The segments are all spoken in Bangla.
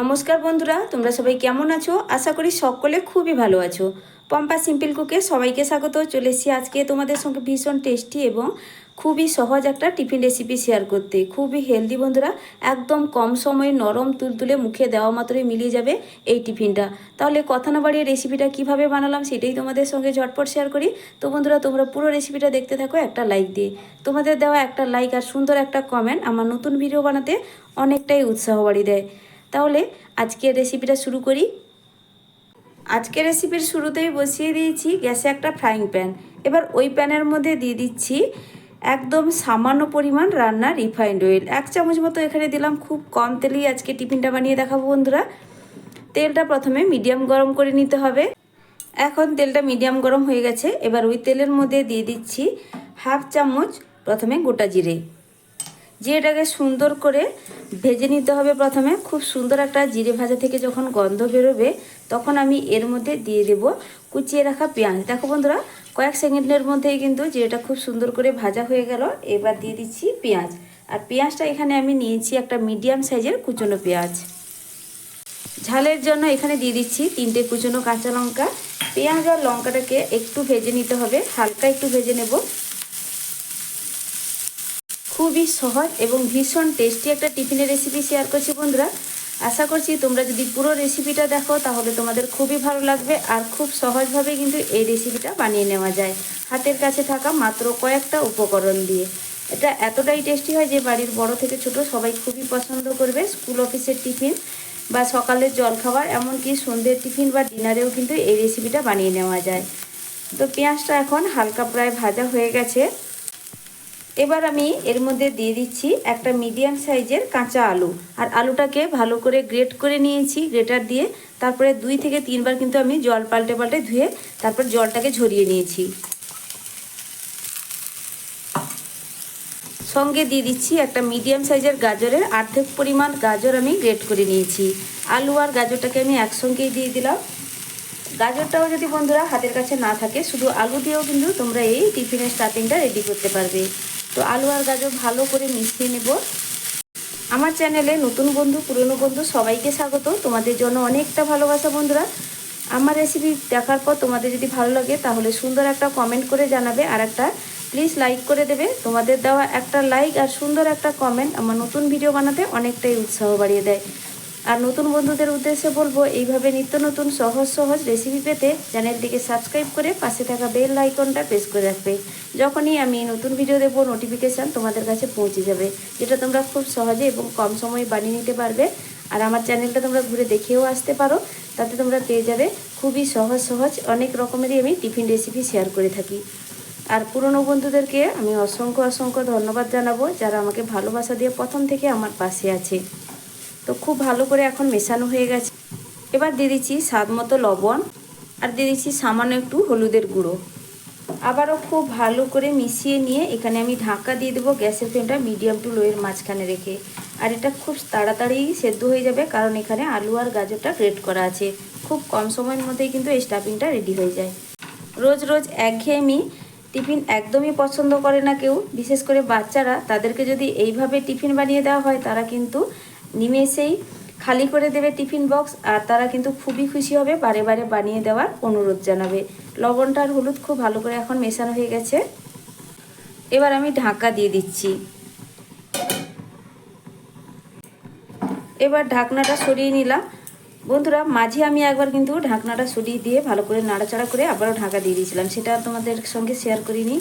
নমস্কার বন্ধুরা, তোমরা সবাই কেমন আছো? আশা করি সকলে খুবই ভালো আছো। পম্পা সিম্পল কুকে সবাইকে স্বাগত। চলে এসেছি আজকে তোমাদের সঙ্গে ভীষণ টেস্টি এবং খুবই সহজ একটা টিফিন রেসিপি শেয়ার করতে। খুবই হেলদি বন্ধুরা, একদম কম সময়ে নরম তুলতুলে মুখে দেওয়া মাত্রই মিলিয়ে যাবে এই টিফিনটা। তাহলে কথা না বাড়িয়ে রেসিপিটা কীভাবে বানালাম সেটাই তোমাদের সঙ্গে ঝটপট শেয়ার করি। তো বন্ধুরা, তোমরা পুরো রেসিপিটা দেখতে থাকো, একটা লাইক দিয়ে। তোমাদের দেওয়া একটা লাইক আর সুন্দর একটা কমেন্ট আমার নতুন ভিডিও বানাতে অনেকটাই উৎসাহ বাড়িয়ে দেয়। তাহলে আজকের রেসিপিটা শুরু করি। আজকের রেসিপির শুরুতেই বসিয়ে দিয়েছি গ্যাসে একটা ফ্রাইং প্যান এবার ওই প্যানের মধ্যে দিয়ে দিচ্ছি একদম সামান্য পরিমাণ রান্নার রিফাইন্ড অয়েল এক চামচ মতো এখানে দিলাম খুব কম তেলেই আজকে টিফিনটা বানিয়ে দেখাবো বন্ধুরা। তেলটা প্রথমে মিডিয়াম গরম করে নিতে হবে। এখন তেলটা মিডিয়াম গরম হয়ে গেছে। এবার ওই তেলের মধ্যে দিয়ে দিচ্ছি হাফ চামচ প্রথমে গোটা জিরে। জিরেটাকে সুন্দর করে ভেজে নিতে হবে প্রথমে, খুব সুন্দর একটা জিরে ভাজা থেকে যখন গন্ধ বেরোবে, তখন আমি এর মধ্যে দিয়ে দেব কুচিয়ে রাখা পেঁয়াজ। দেখো বন্ধুরা, কয়েক সেকেন্ডের মধ্যেই কিন্তু জিরেটা খুব সুন্দর করে ভাজা হয়ে গেল। এবার দিয়ে দিচ্ছি পেঁয়াজ। আর পেঁয়াজটা এখানে আমি নিয়েছি একটা মিডিয়াম সাইজের কুচনো পেঁয়াজ। ঝালের জন্য এখানে দিয়ে দিচ্ছি তিনটে কুচনো কাঁচা লঙ্কা। পেঁয়াজ আর লঙ্কাটাকে একটু ভেজে নিতে হবে, হালকা একটু ভেজে নেব। খুবই সহজ এবং ভীষণ টেস্টি একটা টিফিনের রেসিপি শেয়ার করছি বন্ধুরা। আশা করছি তোমরা যদি পুরো রেসিপিটা দেখো, তাহলে তোমাদের খুবই ভালো লাগবে আর খুব সহজভাবে কিন্তু এই রেসিপিটা বানিয়ে নেওয়া যায়। হাতের কাছে থাকা মাত্র কয়েকটা উপকরণ দিয়ে। এটা এতটাই টেস্টি হয় যে বাড়ির বড় থেকে ছোট সবাই খুবই পছন্দ করবে। স্কুল অফিসের টিফিন বা সকালের জলখাবার এমনকি সন্ধ্যের টিফিন বা ডিনারেও কিন্তু এই রেসিপিটা বানিয়ে নেওয়া যায়। তো পেঁয়াজটা এখন হালকা প্রায় ভাজা হয়ে গেছে। এবার আমি এর মধ্যে দিয়ে দিচ্ছি একটা মিডিয়াম সাইজের কাঁচা আলু। আর আলুটাকে ভালো করে গ্রেট করে নিয়েছি, গ্রেটার দিয়ে। তারপরে দুই থেকে তিনবার কিন্তু আমি জল পাল্টে পাল্টে ধুয়ে তারপর জলটাকে ঝরিয়ে নিয়েছি। সঙ্গে দিয়ে দিচ্ছি একটা মিডিয়াম সাইজের গাজরের অর্ধেক পরিমাণ গাজর আমি গ্রেট করে নিয়েছি। আলু আর গাজরটাকে আমি একসঙ্গেই দিয়ে দিলাম। গাজরটাও যদি বন্ধুরা হাতের কাছে না থাকে, শুধু আলু দিয়েও কিন্তু তোমরা এই টিফিনের স্টার্টিংটা রেডি করতে পারবে। তো আলু আর গাজর ভালো করে মিশিয়ে নেব। আমার চ্যানেলে নতুন বন্ধু, পুরনো বন্ধু সবাইকে স্বাগত। তোমাদের জন্য অনেকটা ভালোবাসা বন্ধুরা। আমার রেসিপি দেখার পর তোমাদের যদি ভালো লাগে তাহলে সুন্দর একটা কমেন্ট করে জানাবে। আর একটা প্লিজ লাইক করে দেবে। তোমাদের দেওয়া একটা লাইক আর সুন্দর একটা কমেন্ট আমার নতুন ভিডিও বানাতে অনেকটাই উৎসাহ বাড়িয়ে দেয়। আর নতুন বন্ধুদের উদ্দেশ্যে বলব, এইভাবে নিত্য নতুন সহজ সহজ রেসিপি পেতে চ্যানেলটিকে সাবস্ক্রাইব করে পাশে থাকা বেল আইকনটা প্রেস করে রাখবে। যখনই আমি নতুন ভিডিও দেবো নোটিফিকেশান তোমাদের কাছে পৌঁছে যাবে, যেটা তোমরা খুব সহজে এবং কম সময়ে বানিয়ে নিতে পারবে। আর আমার চ্যানেলটা তোমরা ঘুরে দেখেও আসতে পারো, তাতে তোমরা পেয়ে যাবে খুবই সহজ সহজ অনেক রকমেরই আমি টিফিন রেসিপি শেয়ার করে থাকি। আর পুরনো বন্ধুদেরকে আমি অসংখ্য অসংখ্য ধন্যবাদ জানাব, যারা আমাকে ভালোবাসা দিয়ে প্রথম থেকে আমার পাশে আছে। তো খুব ভালো করে এখন মেশানো হয়ে গেছে। এবার দিয়ে দিচ্ছি স্বাদ মতো লবণ আর দিয়ে দিচ্ছি সামান্য একটু হলুদের গুঁড়ো। আবারও খুব ভালো করে মিশিয়ে নিয়ে এখানে আমি ঢাকা দিয়ে দেবো গ্যাসের ফ্লেমটা মিডিয়াম টু লোয়ের মাঝখানে রেখে। আর এটা খুব তাড়াতাড়ি সেদ্ধ হয়ে যাবে কারণ এখানে আলু আর গাজরটা গ্রেট করা আছে। খুব কম সময়ের মধ্যেই কিন্তু এই স্টাফিংটা রেডি হয়ে যায়। রোজ রোজ একঘেয়েমি টিফিন একদমই পছন্দ করে না কেউ। বিশেষ করে বাচ্চারা, তাদেরকে যদি এইভাবে টিফিন বানিয়ে দেওয়া হয়, তারা কিন্তু নিমেষেই খালি করে দেবে টিফিন বক্স আর তারা কিন্তু খুবই খুশি হবে, বারে বারে বানিয়ে দেওয়ার অনুরোধ জানাবে। লবণটা আর হলুদ খুব ভালো করে এখন মেশানো হয়ে গেছে। এবার আমি ঢাকা দিয়ে দিচ্ছি। এবার ঢাকনাটা সরিয়ে নিলাম। বন্ধুরা, মাঝে আমি একবার কিন্তু ঢাকনাটা সরিয়ে দিয়ে ভালো করে নাড়াচাড়া করে আবারও ঢাকা দিয়ে দিয়েছিলাম। সেটা তোমাদের সঙ্গে শেয়ার করিনি।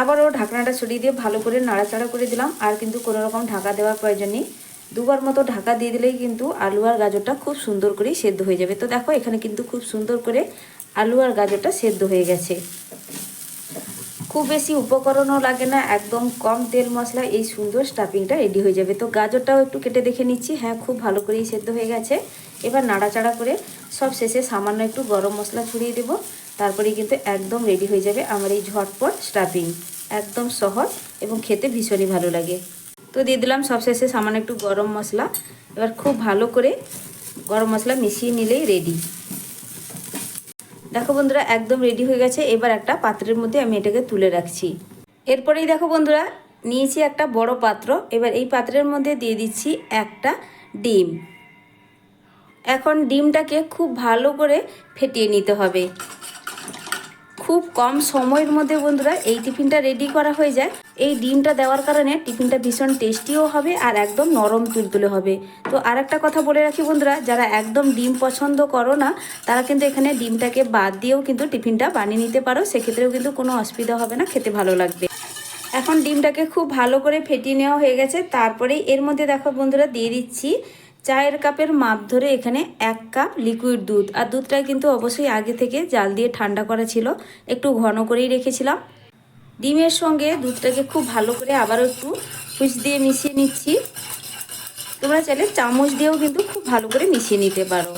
আবারও ঢাকনাটা সরিয়ে দিয়ে ভালো করে নাড়াচাড়া করে দিলাম। আর কিন্তু কোনো রকম ঢাকা দেওয়ার প্রয়োজন নেই। দুবার মতো ঢাকা দিয়ে দিলেই কিন্তু আলু আর গাজরটা খুব সুন্দর করেই সেদ্ধ হয়ে যাবে। তো দেখো, এখানে কিন্তু খুব সুন্দর করে আলু আর গাজরটা সেদ্ধ হয়ে গেছে। খুব বেশি উপকরণও লাগে না, একদম কম তেল মশলা, এই সুন্দর স্টাফিংটা রেডি হয়ে যাবে। তো গাজরটাও একটু কেটে দেখে নিচ্ছি। হ্যাঁ খুব ভালো করেই সেদ্ধ হয়ে গেছে। এবার নাড়াচাড়া করে সব শেষে সামান্য একটু গরম মশলা ছড়িয়ে দেবো। তারপরেই কিন্তু একদম রেডি হয়ে যাবে আমার এই ঝটপট স্টাফিং একদম সহজ এবং খেতে ভীষণই ভালো লাগে। তো দিয়ে দিলাম সবশেষে সামান্য একটু গরম মশলা। এবার খুব ভালো করে গরম মশলা মিশিয়ে নিলেই রেডি দেখো বন্ধুরা, একদম রেডি হয়ে গেছে। এবার একটা পাত্রের মধ্যে আমি এটাকে তুলে রাখছি। এরপরেই দেখো বন্ধুরা, নিয়েছি একটা বড় পাত্র। এবার এই পাত্রের মধ্যে দিয়ে দিচ্ছি একটা ডিম। এখন ডিমটাকে খুব ভালো করে ফেটিয়ে নিতে হবে। খুব কম সময়ের মধ্যে বন্ধুরা এই টিফিনটা রেডি করা হয়ে যায়। এই ডিমটা দেওয়ার কারণে টিফিনটা ভীষণ টেস্টিও হবে আর একদম নরম তুলতুলে হবে। তো আর একটা কথা বলে রাখি বন্ধুরা, যারা একদম ডিম পছন্দ করো না, তারা কিন্তু এখানে ডিমটাকে বাদ দিয়েও কিন্তু টিফিনটা বানিয়ে নিতে পারো। সেক্ষেত্রেও কিন্তু কোনো অসুবিধা হবে না, খেতে ভালো লাগবে। এখন ডিমটাকে খুব ভালো করে ফেটিয়ে নেওয়া হয়ে গেছে। তারপরে এর মধ্যে দেখো বন্ধুরা, দিয়ে দিচ্ছি চায়ের কাপের মাপ ধরে এখানে এক কাপ লিকুইড দুধ। আর দুধটা কিন্তু অবশ্যই আগে থেকে জাল দিয়ে ঠান্ডা করা ছিল। একটু ঘন করেই রেখেছিলাম। ডিমের সঙ্গে দুধটাকে খুব ভালো করে আবারও একটু হুইচ দিয়ে মিশিয়ে নিচ্ছি। তোমরা চাইলে চামচ দিয়েও কিন্তু খুব ভালো করে মিশিয়ে নিতে পারো।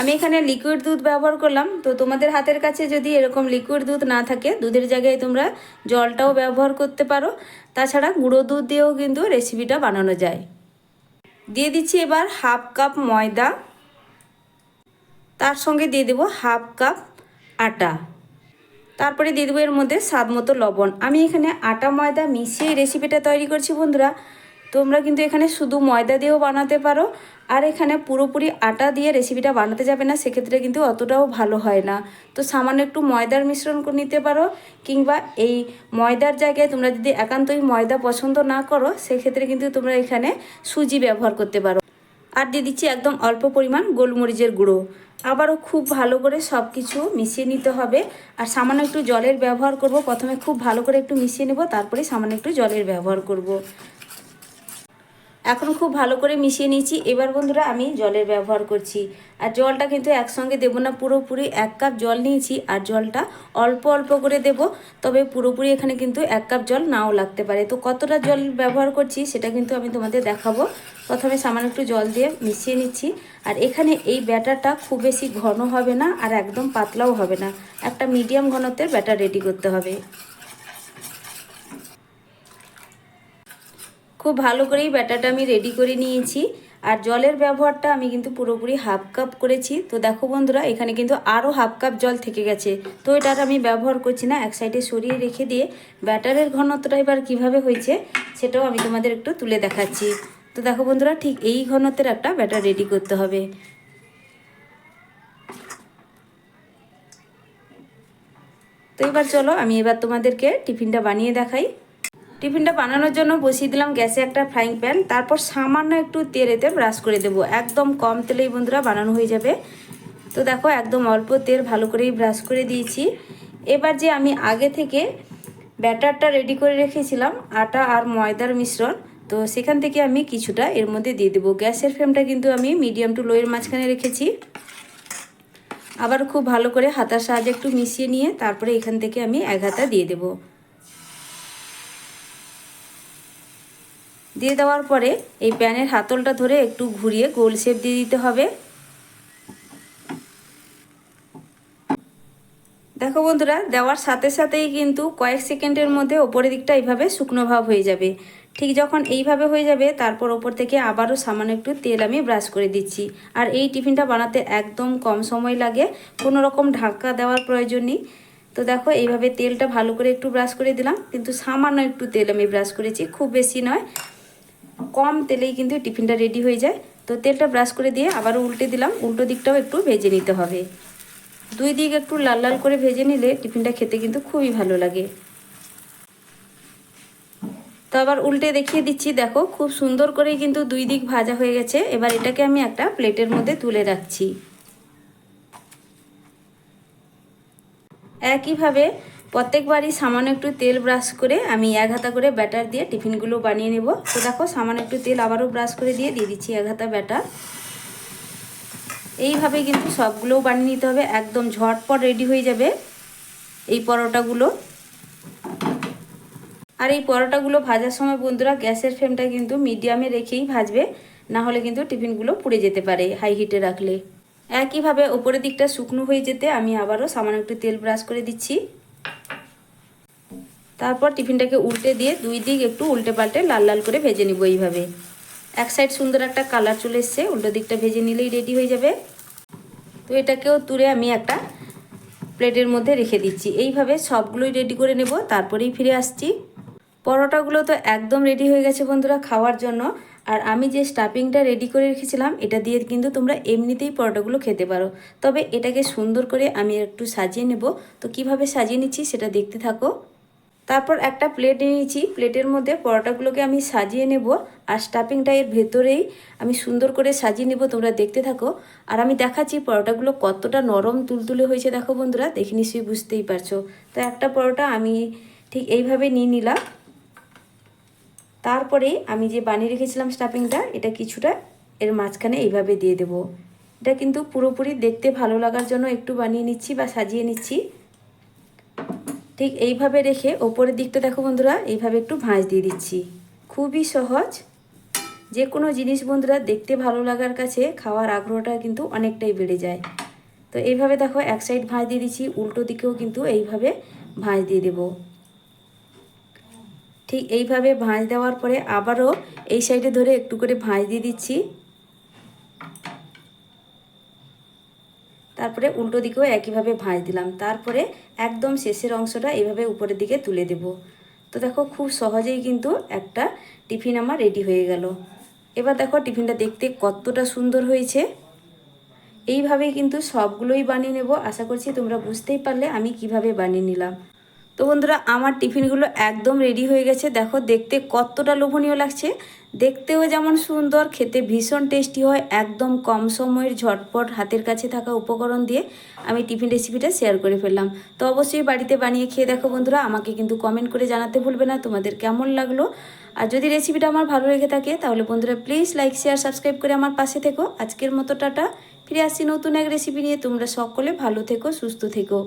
আমি এখানে লিকুইড দুধ ব্যবহার করলাম। তো তোমাদের হাতের কাছে যদি এরকম লিকুইড দুধ না থাকে, দুধের জায়গায় তোমরা জলটাও ব্যবহার করতে পারো। তাছাড়া গুঁড়ো দুধ দিয়েও কিন্তু রেসিপিটা বানানো যায়। দিয়ে দিচ্ছি এবার হাফ কাপ ময়দা। তার সঙ্গে দিয়ে দেবো হাফ কাপ আটা। তারপরে দিয়ে দেবো এর মধ্যে স্বাদ মতো লবণ। আমি এখানে আটা ময়দা মিশিয়ে রেসিপিটা তৈরি করছি বন্ধুরা। তোমরা কিন্তু এখানে শুধু ময়দা দিয়েও বানাতে পারো, আর এখানে পুরোপুরি আটা দিয়ে রেসিপিটা বানাতে যাবে না, সেক্ষেত্রে কিন্তু অতটাও ভালো হয় না। তো সামান্য একটু ময়দার মিশ্রণ নিতে পারো, কিংবা এই ময়দার জায়গায় তোমরা যদি একান্তই ময়দা পছন্দ না করো, সেক্ষেত্রে কিন্তু তোমরা এখানে সুজি ব্যবহার করতে পারো। আর দিয়ে দিচ্ছি একদম অল্প পরিমাণ গোলমরিচের গুঁড়ো। আবারও খুব ভালো করে সব কিছু মিশিয়ে নিতে হবে, আর সামান্য একটু জলের ব্যবহার করব। প্রথমে খুব ভালো করে একটু মিশিয়ে নেব, তারপরে সামান্য একটু জলের ব্যবহার করব। এখন খুব ভালো করে মিশিয়ে নিয়েছি। এবার বন্ধুরা আমি জলের ব্যবহার করছি। আর জলটা কিন্তু একসঙ্গে দেবো না, পুরোপুরি এক কাপ জল নিয়েছি। আর জলটা অল্প অল্প করে দেব, তবে পুরোপুরি এখানে কিন্তু এক কাপ জল নাও লাগতে পারে। তো কতটা জল ব্যবহার করছি সেটা কিন্তু আমি তোমাদের দেখাবো। প্রথমে সামান্য একটু জল দিয়ে মিশিয়ে নিচ্ছি। আর এখানে এই ব্যাটারটা খুব বেশি ঘন হবে না, আর একদম পাতলাও হবে না। একটা মিডিয়াম ঘনত্বের ব্যাটার রেডি করতে হবে। খুব ভালো করেই ব্যাটারটা আমি রেডি করে নিয়েছি। আর জলের ব্যবহারটা আমি কিন্তু পুরোপুরি হাফ কাপ করেছি। তো দেখো বন্ধুরা, এখানে কিন্তু আরও হাফ কাপ জল থেকে গেছে। তো এটা আমি ব্যবহার করছি না, এক সাইডে সরিয়ে রেখে দিয়ে ব্যাটারের ঘনত্বটা এবার কীভাবে হয়েছে সেটাও আমি তোমাদের একটু তুলে দেখাচ্ছি। তো দেখো বন্ধুরা, ঠিক এই ঘনত্বের একটা ব্যাটার রেডি করতে হবে। তো এবার চলো, আমি এবার তোমাদেরকে টিফিনটা বানিয়ে দেখাই। টিফিনটা বানানোর জন্য বসিয়ে দিলাম গ্যাসে একটা ফ্রাইং প্যান তারপর সামান্য একটু তেলেতে ব্রাশ করে দেবো। একদম কম তেলেই বন্ধুরা বানানো হয়ে যাবে। তো দেখো, একদম অল্প তেল ভালো করেই ব্রাশ করে দিয়েছি। এবার যে আমি আগে থেকে ব্যাটারটা রেডি করে রেখেছিলাম, আটা আর ময়দার মিশ্রণ, তো সেখান থেকে আমি কিছুটা এর মধ্যে দিয়ে দেবো। গ্যাসের ফ্লেমটা কিন্তু আমি মিডিয়াম টু লোয়ের মাঝখানে রেখেছি। আবার খুব ভালো করে হাতার সাহায্যে একটু মিশিয়ে নিয়ে তারপরে এখান থেকে আমি এক হাতা দিয়ে দেবো। দিয়ে দেওয়ার পরে এই প্যানের হাতলটা ধরে একটু ঘুরিয়ে গোল শেপ দিয়ে দিতে হবে। দেখো বন্ধুরা, দেওয়ার সাথে সাথেই কিন্তু কয়েক সেকেন্ডের মধ্যে ওপরের দিকটা এইভাবে শুকনো ভাব হয়ে যাবে। ঠিক যখন এইভাবে হয়ে যাবে, তারপর ওপর থেকে আবারও সামান্য একটু তেল আমি ব্রাশ করে দিচ্ছি। আর এই টিফিনটা বানাতে একদম কম সময় লাগে, কোনো রকম ঢাকা দেওয়ার প্রয়োজন নেই। তো দেখো, এইভাবে তেলটা ভালো করে একটু ব্রাশ করে দিলাম, কিন্তু সামান্য একটু তেল আমি ব্রাশ করেছি, খুব বেশি নয়। কম তেলেই কিন্তু টিফিনটা রেডি হয়ে যায়। তো তেলটা ব্রাশ করে দিয়ে আবারও উল্টে দিলাম। উল্টো দিকটাও একটু ভেজে নিতে হবে। দুই দিক একটু লাল লাল করে ভেজে নিলে টিফিনটা খেতে কিন্তু খুবই ভালো লাগে। তো আবার উল্টে দেখিয়ে দিচ্ছি, দেখো, খুব সুন্দর করেই কিন্তু দুই দিক ভাজা হয়ে গেছে। এবার এটাকে আমি একটা প্লেটের মধ্যে তুলে রাখছি। একইভাবে প্রত্যেকবারই সামান্য একটু তেল ব্রাশ করে আমি এক হাতা করে ব্যাটার দিয়ে টিফিনগুলো বানিয়ে নেব। তো দেখো, সামান্য একটু তেল আবারও ব্রাশ করে দিয়ে দিয়ে দিচ্ছি এক হাতা ব্যাটার এইভাবে কিন্তু সবগুলোও বানিয়ে নিতে হবে, একদম ঝটপট রেডি হয়ে যাবে এই পরোটাগুলো। আর এই পরোটাগুলো ভাজার সময় বন্ধুরা, গ্যাসের ফ্লেমটা কিন্তু মিডিয়ামে রেখেই ভাজবে, না হলে কিন্তু টিফিনগুলো পুড়ে যেতে পারে হাই হিটে রাখলে। একইভাবে ওপরের দিকটা শুকনো হয়ে যেতে আমি আবারও সামান্য একটু তেল ব্রাশ করে দিচ্ছি। তারপর টিফিনটাকে উল্টে দিয়ে দুই দিক একটু উল্টে পাল্টে লাল লাল করে ভেজে নিব এইভাবে। এক সাইড সুন্দর একটা কালার চলে এসছে, উল্টো দিকটা ভেজে নিলেই রেডি হয়ে যাবে। তো এটাকেও তুলে আমি একটা প্লেটের মধ্যে রেখে দিচ্ছি। এইভাবে সবগুলোই রেডি করে নেব, তারপরেই ফিরে আসছি। পরোটাগুলো তো একদম রেডি হয়ে গেছে বন্ধুরা খাওয়ার জন্য। আর আমি যে স্টাফিংটা রেডি করে রেখেছিলাম, এটা দিয়ে কিন্তু তোমরা এমনিতেই পরোটাগুলো খেতে পারো। তবে এটাকে সুন্দর করে আমি একটু সাজিয়ে নেব। তো কীভাবে সাজিয়ে নিচ্ছি সেটা দেখতে থাকো। তারপর একটা প্লেট নিয়েছি। প্লেটের মধ্যে পরোটাগুলোকে আমি সাজিয়ে নেব আর স্টাফিংটা এর ভেতরেই আমি সুন্দর করে সাজিয়ে নেব, তোমরা দেখতে থাকো। আর আমি দেখাচ্ছি পরোটাগুলো কতটা নরম তুলতুলে হয়েছে, দেখো বন্ধুরা, দেখে নিশ্চয়ই বুঝতেই পারছ। তো একটা পরোটা আমি ঠিক এইভাবে নিয়ে নিলাম। তারপরে আমি যে বানিয়ে রেখেছিলাম স্টাফিংটা এটা কিছুটা এর মাঝখানে এইভাবে দিয়ে দেব। এটা কিন্তু পুরোপুরি দেখতে ভালো লাগার জন্য একটু বানিয়ে নিচ্ছি বা সাজিয়ে নিচ্ছি। ঠিক এইভাবে রেখে ওপরের দিকটা দেখো বন্ধুরা, এইভাবে একটু ভাঁজ দিয়ে দিচ্ছি। খুবই সহজ। যে কোনো জিনিস বন্ধুরা, দেখতে ভালো লাগার কাছে খাওয়ার আগ্রহটা কিন্তু অনেকটাই বেড়ে যায়। তো এইভাবে দেখো, এক সাইড ভাঁজ দিয়ে দিচ্ছি, উল্টো দিকেও কিন্তু এইভাবে ভাঁজ দিয়ে দেবো। ঠিক এইভাবে ভাঁজ দেওয়ার পরে আবারও এই সাইডে ধরে একটু করে ভাঁজ দিয়ে দিচ্ছি। তারপরে উল্টো দিকেও একইভাবে ভাঁজ দিলাম। তারপরে একদম শেষের অংশটা এইভাবে উপরের দিকে তুলে দেব। তো দেখো খুব সহজেই কিন্তু একটা টিফিন আমার রেডি হয়ে গেল। এবার দেখো টিফিনটা দেখতে কতটা সুন্দর হয়েছে। এইভাবেই কিন্তু সবগুলোই বানিয়ে নেব। আশা করছি তোমরা বুঝতেই পারলে আমি কীভাবে বানিয়ে নিলাম। তো বন্ধুরা, আমার টিফিনগুলো একদম রেডি হয়ে গেছে। দেখো, দেখতে কতটা লোভনীয় লাগছে। দেখতেও যেমন সুন্দর, খেতে ভীষণ টেস্টি হয়, একদম কম সময়ের ঝটপট হাতের কাছে থাকা উপকরণ দিয়ে আমি টিফিন রেসিপিটা শেয়ার করে ফেললাম। তো অবশ্যই বাড়িতে বানিয়ে খেয়ে দেখো বন্ধুরা, আমাকে কিন্তু কমেন্ট করে জানাতে ভুলবে না, তোমাদের কেমন লাগল। আর যদি রেসিপিটা আমার ভালো লেগে থাকে, তাহলে বন্ধুরা প্লিজ লাইক শেয়ার সাবস্ক্রাইব করে আমার পাশে থেকো। আজকের মতো টাটা, ফিরে আসছি নতুন এক রেসিপি নিয়ে। তোমরা সকলে ভালো থেকো, সুস্থ থেকো।